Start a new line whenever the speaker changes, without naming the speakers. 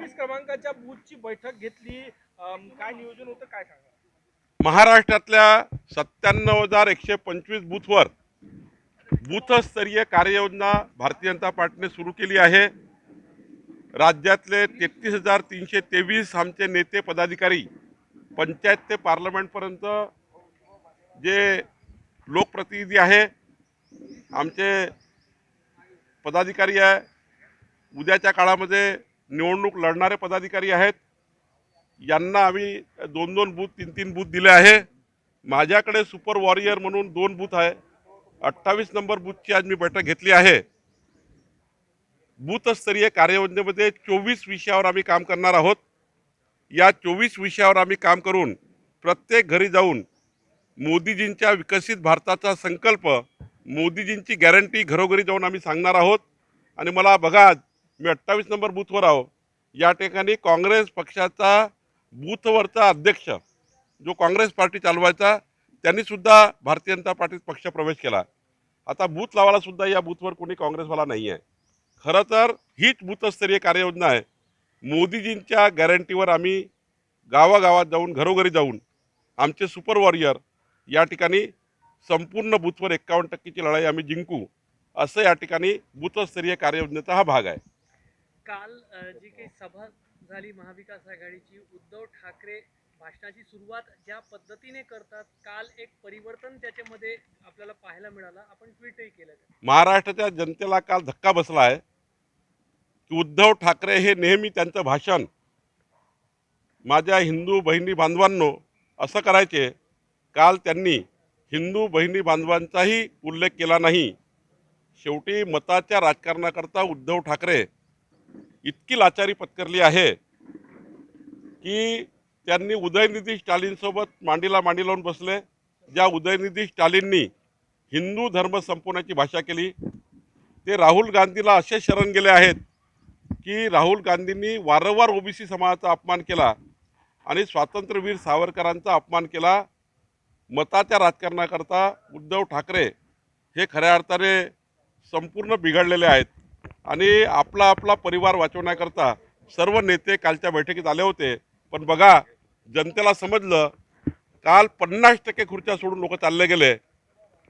अठ्ठावीस क्रमांकाच्या बूथची बैठक घेतली. काय नियोजन होतं काय सांगा?
महाराष्ट्रातल्या सत्त्याण्णव हजार एकशे पंचवीस बूथवर बूथस्तरीय कार्ययोजना भारतीय जनता पार्टीने सुरू केली आहे. राज्यातले तेहतीस हजार तीनशे तेवीस आमचे नेते पदाधिकारी पंचायत ते पार्लमेंटपर्यंत जे लोकप्रतिनिधी आहे आमचे पदाधिकारी आहे उद्याच्या काळामध्ये निवडणूक लढणारे पदाधिकारी आहेत. यांना आम्ही दोन दोन बूथ तीन तीन बूथ दिले आहे. माझ्याकडे सुपर वॉरियर म्हणून दोन बूथ आहे. अठ्ठावीस नंबर बूथची आज मी बैठक घेतली आहे. बूथस्तरीय कार्ययोजनेमध्ये चोवीस विषयावर आम्ही काम करणार आहोत. या चोवीस विषयावर आम्ही काम करून प्रत्येक घरी जाऊन मोदीजींच्या विकसित भारताचा संकल्प मोदीजींची गॅरंटी घरोघरी जाऊन आम्ही सांगणार आहोत. आणि मला बघा मी अठ्ठावीस नंबर बूथवर आहो. या ठिकाणी काँग्रेस पक्षाचा बूथवरचा अध्यक्ष जो काँग्रेस पार्टी चालवायचा त्यांनीसुद्धा भारतीय जनता पार्टीत पक्ष प्रवेश केला. आता बूथ लावायलासुद्धा या बूथवर कोणी काँग्रेसवाला नाही आहे खरं तर हीच बूथस्तरीय कार्ययोजना आहे. मोदीजींच्या गॅरंटीवर आम्ही गावागावात जाऊन घरोघरी जाऊन आमचे सुपर वॉरियर या ठिकाणी संपूर्ण बूथवर एक्कावन्न टक्केची लढाई आम्ही जिंकू असं या ठिकाणी बूथस्तरीय कार्ययोजनेचा हा भाग आहे.
काल जी काही सभा झाली महाविकास आघाडीची उद्धव ठाकरे भाषणाची सुरुवात ज्या पद्धतीने करतात काल एक परिवर्तन त्याच्यामध्ये आपल्याला पाहायला मिळालं. आपण ट्विटही केलं
महाराष्ट्राच्या जनतेला काल धक्का बसला आहे की उद्धव ठाकरे हे नेहमी त्यांचं भाषण माझ्या हिंदू बहिणी बांधवांनो असं करायचे. काल त्यांनी हिंदू बहिणी बांधवांचाही उल्लेख केला नाही. शेवटी मताच्या राजकारणाकरता उद्धव ठाकरे इतकी लाचारी पत्करली आहे की त्यांनी उदयनिधी स्टालिनसोबत मांडीला मांडी लावून बसले. ज्या उदयनिधी स्टालिननी हिंदू धर्म संपवण्याची भाषा केली ते राहुल गांधीला असे शरण गेले आहेत की राहुल गांधींनी वारंवार ओबीसी समाजाचा अपमान केला आणि स्वातंत्र्यवीर सावरकरांचा अपमान केला. मताच्या राजकारणाकरता उद्धव ठाकरे हे खऱ्या अर्थाने संपूर्ण बिघडलेले आहेत. आणि आपला आपला परिवार वाचवण्याकरता सर्व नेते कालच्या बैठकीत आले होते. पण बघा जनतेला समजलं काल पन्नास टक्के खुर्च्या सोडून लोक चालले गेले.